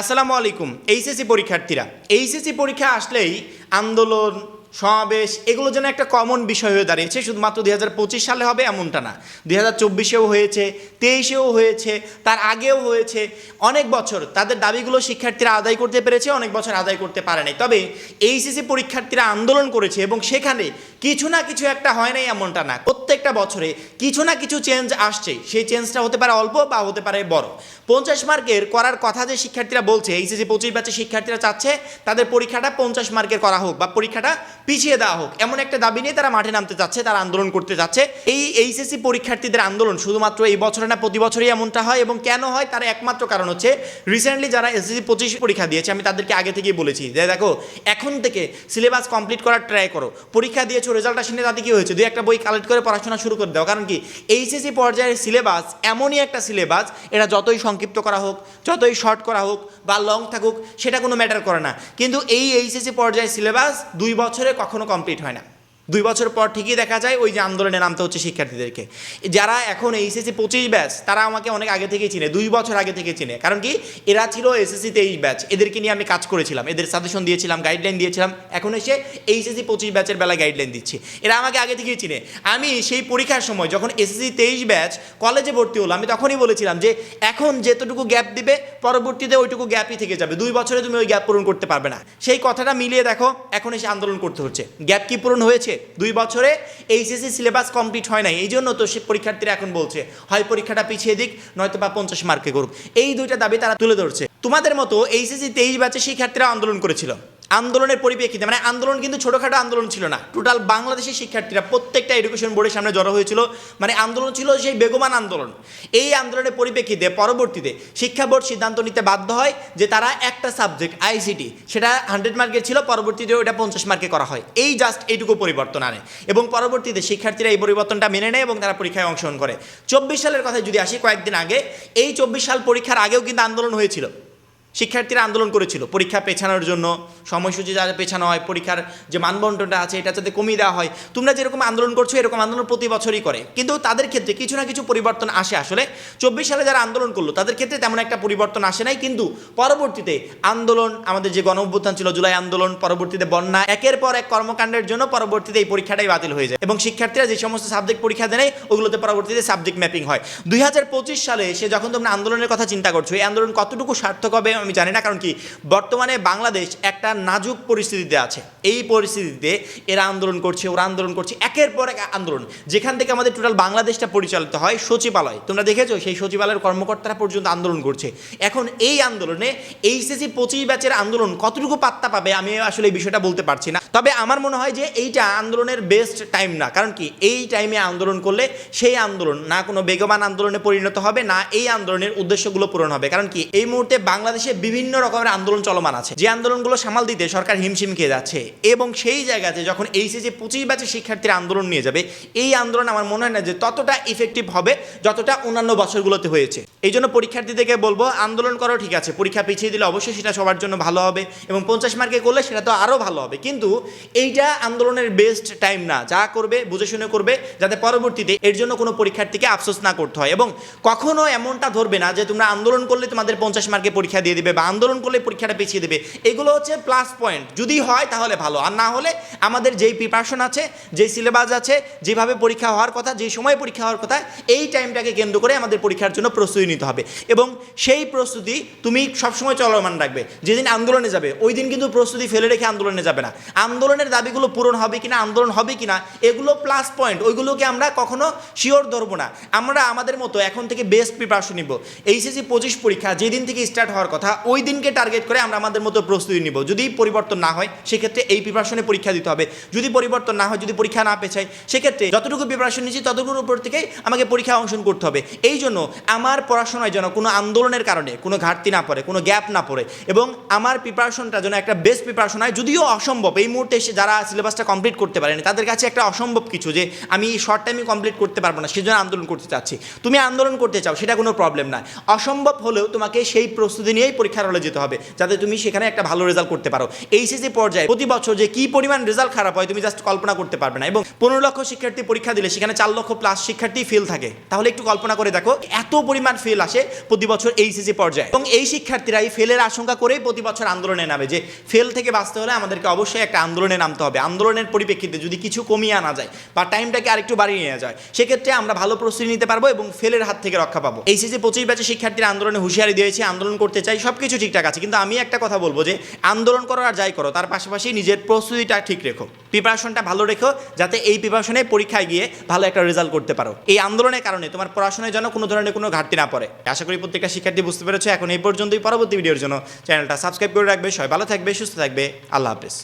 আসসালামু আলাইকুম, এইচএসসি পরীক্ষার্থীরা। এইচএসসি পরীক্ষা আসলেই আন্দোলন, সমাবেশ, এগুলো যেন একটা কমন বিষয় হয়ে দাঁড়িয়েছে। শুধুমাত্র দুই হাজার পঁচিশ সালে হবে এমনটা না। দুই হাজার চব্বিশেও হয়েছে, তেইশেও হয়েছে, তার আগেও হয়েছে। অনেক বছর তাদের দাবিগুলো শিক্ষার্থীরা আদায় করতে পেরেছে, অনেক বছর আদায় করতে পারে নাই। তবে এইচএসসি পরীক্ষার্থীরা আন্দোলন করেছে এবং সেখানে কিছু না কিছু একটা হয় নাই এমনটা না। প্রত্যেকটা বছরে কিছু না কিছু চেঞ্জ আসছে। সেই চেঞ্জটা হতে পারে অল্প বা হতে পারে বড়। পঞ্চাশ মার্কের করার কথা যে শিক্ষার্থীরা বলছে, এইচএসসি পঁচিশ ব্যাচের শিক্ষার্থীরা চাচ্ছে, তাদের পরীক্ষাটা পঞ্চাশ মার্কের করা হোক বা পরীক্ষাটা পিছিয়ে দেওয়া হোক, এমন একটা দাবি নিয়ে তারা মাঠে নামতে চাচ্ছে, তারা আন্দোলন করতে চাচ্ছে এই এইচএসসি পরীক্ষার্থীদের আন্দোলন শুধুমাত্র এই বছরে না, প্রতি বছরই এমনটা হয় এবং কেন হয় তার একমাত্র কারণ হচ্ছে রিসেন্টলি যারা এসএসসি পঁচিশ পরীক্ষা দিয়েছে, আমি তাদেরকে আগে থেকেই বলেছি যে দেখো, এখন থেকে সিলেবাস কমপ্লিট করার ট্রাই করো। পরীক্ষা দিয়েছ রেজাল্ট আসেনি, তাতে কি হয়েছে? দুই একটা বই কালেক্ট করে পড়াশোনা শুরু করে দেওয়া কারণ কি? এইচএসি পর্যায়ের সিলেবাস এমনই একটা সিলেবাস এটা যতই সংক্ষিপ্ত করা হোক, যতই শর্ট করা হোক বা লং থাকুক, সেটা কোনো ম্যাটার করে না। কিন্তু এই এইচএসি পর্যায়ের সিলেবাস দুই বছরে কখনো কমপ্লিট হয় না। দুই বছর পর ঠিকই দেখা যায় ওই যে আন্দোলনে নামতে হচ্ছে শিক্ষার্থীদেরকে। যারা এখন এইচএসসি পঁচিশ ব্যাচ তারা আমাকে অনেক আগে থেকেই চিনে, দুই বছর আগে থেকে চিনে। কারণ কি? এরা ছিল এসএসসি তেইশ ব্যাচ এদেরকে নিয়ে আমি কাজ করেছিলাম, এদের সাজেশন দিয়েছিলাম গাইডলাইন দিয়েছিলাম। এখন এসে এইচএসসি পঁচিশ ব্যাচের বেলায় গাইডলাইন দিচ্ছি। এরা আমাকে আগে থেকেই চিনে। আমি সেই পরীক্ষার সময় যখন এসএসসি তেইশ ব্যাচ কলেজে ভর্তি হলো আমি তখনই বলেছিলাম যে, এখন যেতটুকু গ্যাপ দিবে, পরবর্তীতে ওইটুকু গ্যাপই থেকে যাবে। দুই বছরে তুমি ওই গ্যাপ পূরণ করতে পারবে না। সেই কথাটা মিলিয়ে দেখো, এখন এসে আন্দোলন করতে হচ্ছে। গ্যাপ কি পূরণ হয়েছে? দুই বছরে এইচএসসি সিলেবাস কমপ্লিট হয় নাই এই জন্য তো সে পরীক্ষার্থীরা এখন বলছে, হয় পরীক্ষাটা পিছিয়ে দিক, নয়তো বা পঞ্চাশ মার্কে করুক। এই দুইটা দাবি তারা তুলে ধরছে। তোমাদের মতো এইচএসসি তেইশ ব্যাচে শিক্ষার্থীরা আন্দোলন করেছিল। আন্দোলনের পরিপ্রেক্ষিতে মানে আন্দোলন কিন্তু ছোটোখাটো আন্দোলন ছিল না। টোটাল বাংলাদেশের শিক্ষার্থীরা প্রত্যেকটা এডুকেশন বোর্ডের সামনে জড়ো হয়েছিল। মানে আন্দোলন ছিল সেই বেগমান আন্দোলন। এই আন্দোলনের পরিপ্রেক্ষিতে, পরবর্তীতে শিক্ষা বোর্ড সিদ্ধান্ত নিতে বাধ্য হয় যে তারা একটা সাবজেক্ট আইসিটি সেটা হান্ড্রেড মার্কের ছিল পরবর্তীতে ওটা পঞ্চাশ মার্কে করা হয়। এই জাস্ট এইটুকু পরিবর্তন আনে। এবং পরবর্তীতে শিক্ষার্থীরা এই পরিবর্তনটা মেনে নেয় এবং তারা পরীক্ষায় অংশগ্রহণ করে। চব্বিশ সালের কথায় যদি আসি, কয়েকদিন আগে, এই চব্বিশ সাল পরীক্ষার আগেও কিন্তু আন্দোলন হয়েছিল। শিক্ষার্থীরা আন্দোলন করেছিল। পরীক্ষা পেছানোর জন্য, সময়সূচি যাতে পেছানো হয়, পরীক্ষার যে মানবন্টনটা আছে, এটা যাতে কমিয়ে দেওয়া হয়। তোমরা যেরকম আন্দোলন করছ, এরকম আন্দোলন প্রতি বছরই করে। কিন্তু তাদের ক্ষেত্রে কিছু না কিছু পরিবর্তন আসে আসলে। চব্বিশ সালে যারা আন্দোলন করল, তাদের ক্ষেত্রে তেমন একটা পরিবর্তন আসে নাই। কিন্তু পরবর্তীতে আন্দোলন, আমাদের যে গণ অভ্যুত্থান ছিল, জুলাই আন্দোলন, পরবর্তীতে বন্যা, একের পর এক কর্মকাণ্ডের জন্য পরবর্তীতে এই পরীক্ষাটাই বাতিল হয়ে যায়। এবং শিক্ষার্থীরা যে সমস্ত সাবজেক্ট পরীক্ষা দেয় ওগুলোতে পরবর্তীতে সাবজেক্ট ম্যাপিং হয়। দুই হাজার পঁচিশ সালে সে যখন তোমরা আন্দোলনের কথা চিন্তা করছ, এই আন্দোলন কতটুকু সার্থক হবে আমি জানি না, কারণ কি? বর্তমানে বাংলাদেশ একটা নাজুক পরিস্থিতিতে আছে। এই পরিস্থিতিতে এরা আন্দোলন করছে, ওরা আন্দোলন করছে, একের পর এক আন্দোলন। যেখান থেকে আমাদের টোটাল বাংলাদেশটা পরিচালিত হয়, সচিবালয়। তোমরা দেখেছ, সেই সচিবালয়ের কর্মকর্তারা পর্যন্ত আন্দোলন করছে। এখন এই আন্দোলনে এইচএসসি পঁচিশ ব্যাচের আন্দোলন কতটুকু পাত্তা পাবে, আমি আসলে এই বিষয়টা বলতে পারছি না। তবে আমার মনে হয় যে এইটা আন্দোলনের বেস্ট টাইম না। কারণ কি? এই টাইমে আন্দোলন করলে সেই আন্দোলন না কোনো বেগবান আন্দোলনে পরিণত হবে, না এই আন্দোলনের উদ্দেশ্যগুলো পূরণ হবে। কারণ কি? এই মুহূর্তে বাংলাদেশে বিভিন্ন রকমের আন্দোলন চলমান আছে। যে আন্দোলনগুলো সামাল দিতে সরকার হিমশিম খেয়ে যাচ্ছে। এবং সেই জায়গাতে যখন এইচএসি পঁচিশ ব্যাচের শিক্ষার্থীরা আন্দোলন নিয়ে যাবে, এই আন্দোলন আমার মনে হয় না যে ততটা ইফেক্টিভ হবে, যতটা অন্যান্য বছরগুলোতে হয়েছে। এই জন্য পরীক্ষার্থীদেরকে বলব, আন্দোলন করো ঠিক আছে। পরীক্ষা পিছিয়ে দিলে অবশ্যই সেটা সবার জন্য ভালো হবে এবং পঞ্চাশ মার্কে করলে সেটা তো আরও ভালো হবে। কিন্তু এইটা আন্দোলনের বেস্ট টাইম না। যা করবে, বুঝে শুনে করবে, যাতে পরবর্তীতে এর জন্য কোনো পরীক্ষার্থীকে আফসোস না করতে হয়। এবং কখনো এমনটা ধরবে না যে তোমরা আন্দোলন করলে তোমাদের পঞ্চাশ মার্কে পরীক্ষা দিয়ে দিবে বা আন্দোলন করলে পরীক্ষাটা পিছিয়ে দেবে। এগুলো হচ্ছে প্লাস পয়েন্ট যদি হয় তাহলে ভালো। আর না হলে আমাদের যেই প্রিপারেশন আছে, যেই সিলেবাস আছে, যেভাবে পরীক্ষা হওয়ার কথা, যেই সময় পরীক্ষা হওয়ার কথা, এই টাইমটাকে কেন্দ্র করে আমাদের পরীক্ষার জন্য প্রস্তুতি নিতে হবে। এবং সেই প্রস্তুতি তুমি সবসময় চলমান রাখবে। যেদিন আন্দোলনে যাবে, ওই দিন কিন্তু প্রস্তুতি ফেলে রেখে আন্দোলনে যাবে না। আন্দোলনের দাবিগুলো পূরণ হবে কিনা, আন্দোলন হবে কিনা, এগুলো প্লাস পয়েন্ট ওইগুলোকে আমরা কখনো শিওর ধরবো না। আমরা আমাদের মতো এখন থেকে বেস্ট প্রিপারেশন নিব। এইচএসসি পঁচিশ পরীক্ষা যেদিন থেকে স্টার্ট হওয়ার কথা ওই দিনকে টার্গেট করে আমরা আমাদের মতো প্রস্তুতি নিব। যদি পরিবর্তন না হয়, সেক্ষেত্রে এই প্রিপারেশনে পরীক্ষা দিতে হবে। যদি পরিবর্তন না হয়, যদি পরীক্ষা না পেছায় সেক্ষেত্রে যতটুকু প্রিপারেশন নিচ্ছি ততটুকুর উপর থেকেই আমাকে পরীক্ষা অংশগ্রহণ করতে হবে। এই জন্য আমার পড়াশোনায় যেন কোনো আন্দোলনের কারণে কোনো ঘাটতি না পড়ে, কোনো গ্যাপ না পড়ে এবং আমার প্রিপারেশনটা যেন একটা বেস্ট প্রিপারেশন হয়, যদিও অসম্ভব। এই মুহূর্তে এসে যারা সিলেবাসটা কমপ্লিট করতে পারেনি, তাদের কাছে একটা অসম্ভব কিছু যে আমি শর্ট টাইমে কমপ্লিট করতে পারব না, সেজন্য আন্দোলন করতে চাচ্ছি। তুমি আন্দোলন করতে চাও, সেটা কোনো প্রবলেম না অসম্ভব হলেও তোমাকে সেই প্রস্তুতি নিয়েই পরীক্ষার হলে যেতে হবে, যাতে তুমি সেখানে একটা ভালো রেজাল্ট করতে পারো। এইচএসসি পর্যায়ে প্রতি বছর যে কি পরিমাণ রেজাল্ট খারাপ হয়, তুমি জাস্ট কল্পনা করতে পারবে না। এবং পনেরো লক্ষ শিক্ষার্থী পরীক্ষা দিলে, সেখানে চার লক্ষ প্লাস শিক্ষার্থী ফেল থাকে। তাহলে একটু কল্পনা করে দেখো, এত পরিমাণ ফেল আসে প্রতি বছর এইচএসসি পর্যায়ে। এবং এই শিক্ষার্থীরা এই ফেলের আশঙ্কা করেই প্রতি বছর আন্দোলনে নামে যে ফেল থেকে বাঁচতে হলে আমাদেরকে অবশ্যই একটা আন্দোলনে নামতে হবে। আন্দোলনের পরিপ্রেক্ষিতে যদি কিছু কমিয়ে আনা যায় বা টাইমটাকে আরেকটু বাড়িয়ে নেওয়া যায়, সেক্ষেত্রে আমরা ভালো প্রস্তুতি নিতে পারব এবং ফেলের হাত থেকে রক্ষা পাবো। এইচএসসি পঁচিশ ব্যাচে শিক্ষার্থীরা আন্দোলনে হুঁশিয়ারি দিয়েছে, আন্দোলন করতে চাই সব কিছু ঠিকঠাক আছে, কিন্তু আমি একটা কথা বলব যে আন্দোলন করো আর যাই করো, তার পাশাপাশি নিজের প্রস্তুতিটা ঠিক রেখো প্রিপারেশনটা ভালো রেখো, যাতে এই প্রিপারেশনে পরীক্ষায় গিয়ে ভালো একটা রেজাল্ট করতে পারো। এই আন্দোলনের কারণে তোমার পড়াশোনায় যেন কোনো ধরনের কোনো ঘাটতি না পড়ে। আশা করি প্রত্যেকটা শিক্ষার্থী বুঝতে পেরেছ, এখন এই পর্যন্তই। পরবর্তী ভিডিওর জন্য চ্যানেলটা সাবস্ক্রাইব করে রাখবে, সবাই ভালো থাকবে, সুস্থ থাকবে, আল্লাহ হাফেজ।